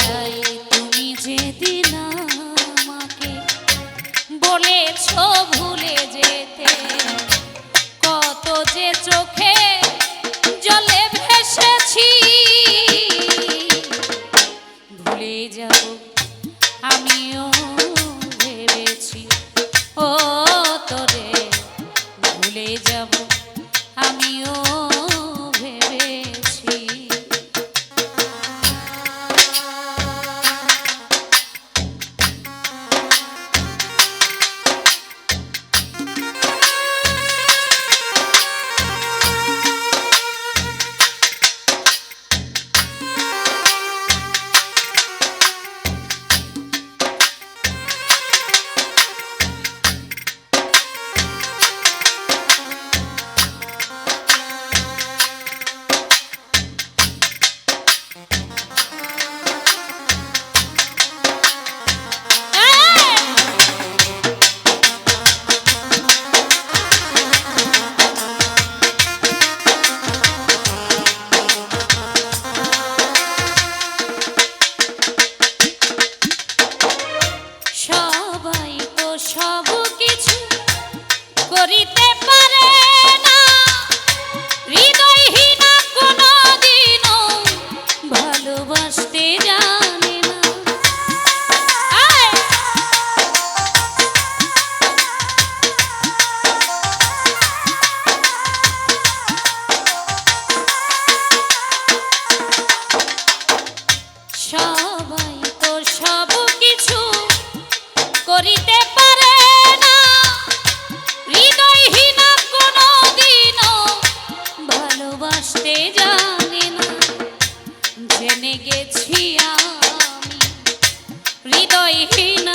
চাই তুমি আমাকে ভুলে যেতে কত যে চোখে জলে ভুলে আমিও হৃদয়হীন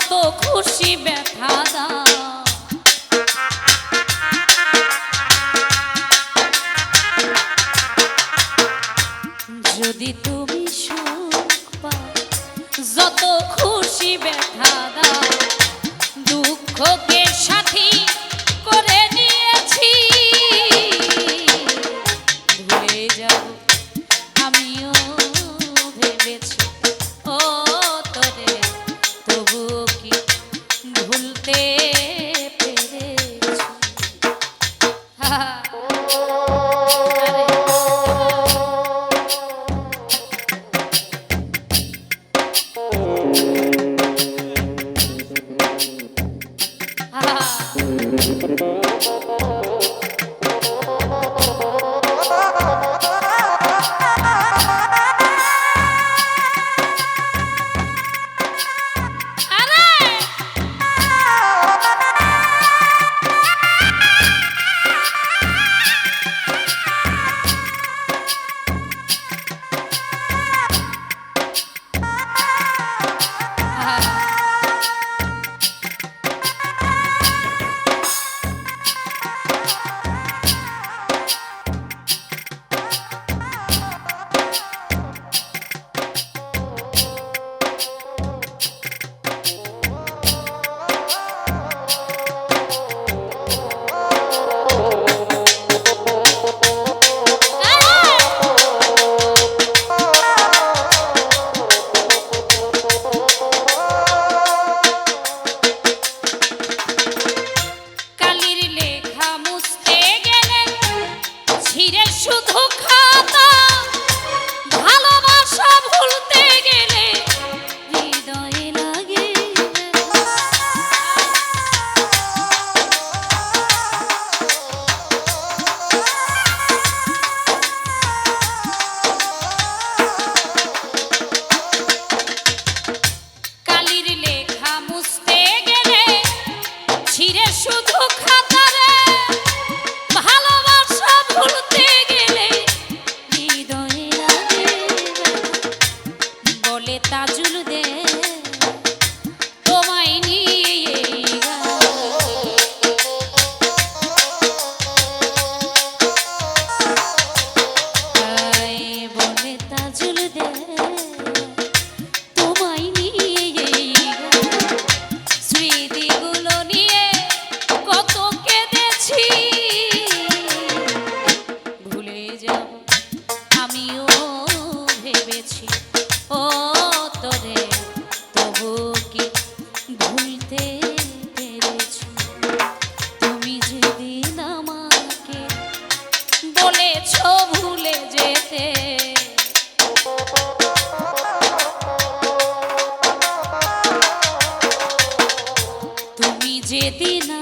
কত খুশি ব্যথা দা Ha ha ha! যেদিন